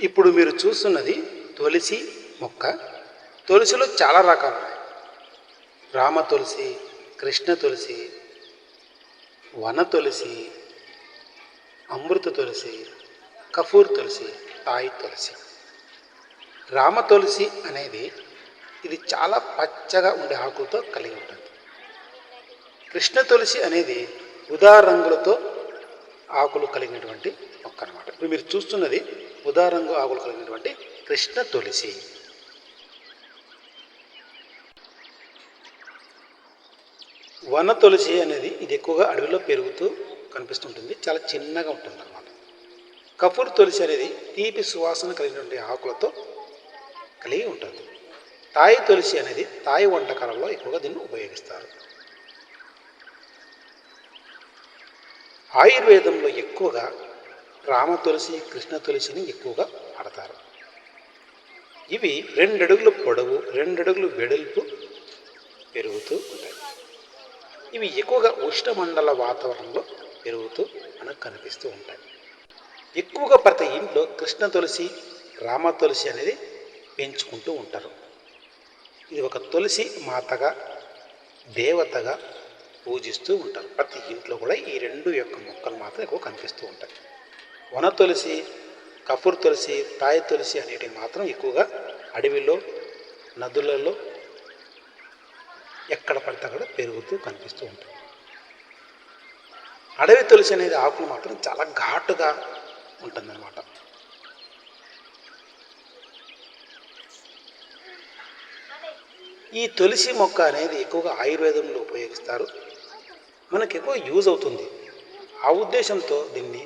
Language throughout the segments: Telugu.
ఇప్పుడు మీరు చూస్తున్నది తులసి మొక్క. తులసిలో చాలా రకాలు ఉన్నాయి. రామ తులసి కృష్ణ తులసి వన తులసి అమృత తులసి కఫూర్ తులసి తాయి తులసి. రామ తులసి అనేది ఇది చాలా పచ్చగా ఉండే ఆకులతో కలిగి ఉంటుంది. కృష్ణ తులసి అనేది ఉదా రంగులతో ఆకులు కలిగినటువంటి మొక్క. మీరు చూస్తున్నది ఉదారంగు ఆకులు కలిగినటువంటి కృష్ణ తులసి. వన తులసి అనేది ఇది ఎక్కువగా అడవిలో పెరుగుతూ కనిపిస్తుంటుంది. చాలా చిన్నగా ఉంటుంది అన్నమాట కపూర్ తులసి అనేది తీపి సువాసన కలిగినటువంటి ఆకులతో కలిగి ఉంటుంది. తాయి తులసి అనేది తాయి వంటకాలలో ఎక్కువగా దీన్ని ఉపయోగిస్తారు. ఆయుర్వేదంలో ఎక్కువగా రామ తులసి కృష్ణ తులసిని ఎక్కువగా వాడతారు ఇవి రెండడుగుల పొడవు రెండడుగులు వెడల్పు పెరుగుతూ ఉంటాయి. ఇవి ఎక్కువగా ఉష్ణమండల వాతావరణంలో పెరుగుతూ మనకు కనిపిస్తూ ఉంటాయి. ఎక్కువగా ప్రతి ఇంట్లో కృష్ణ తులసి రామ తులసి అనేది పెంచుకుంటూ ఉంటారు. ఇది ఒక తులసి మాతగా దేవతగా పూజిస్తూ ఉంటారు. ప్రతి ఇంట్లో కూడా ఈ రెండు యొక్క మొక్కలు మాత్రం ఎక్కువ కనిపిస్తూ ఉంటాయి. వన తులసి కపూర్ తులసి తాయ తులసి అనేటివి మాత్రం ఎక్కువగా అడవిలో నదులలో ఎక్కడ పడితే అక్కడ పెరుగుతూ కనిపిస్తూ ఉంటుంది అడవి తులసి అనేది ఆకులు మాత్రం చాలా ఘాటుగా ఉంటుందన్నమాట. ఈ తులసి మొక్క అనేది ఎక్కువగా ఆయుర్వేదంలో ఉపయోగిస్తారు. మనకి ఎక్కువ యూజ్ అవుతుంది. ఆ ఉద్దేశంతో దీన్ని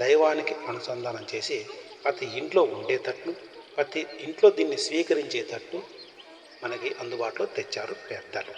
దైవానికి అనుసంధానం చేసి ప్రతి ఇంట్లో ఉండేటట్లు ప్రతి ఇంట్లో దీన్ని స్వీకరించేటట్టు మనకి అందుబాటులో తెచ్చారు పెద్దలు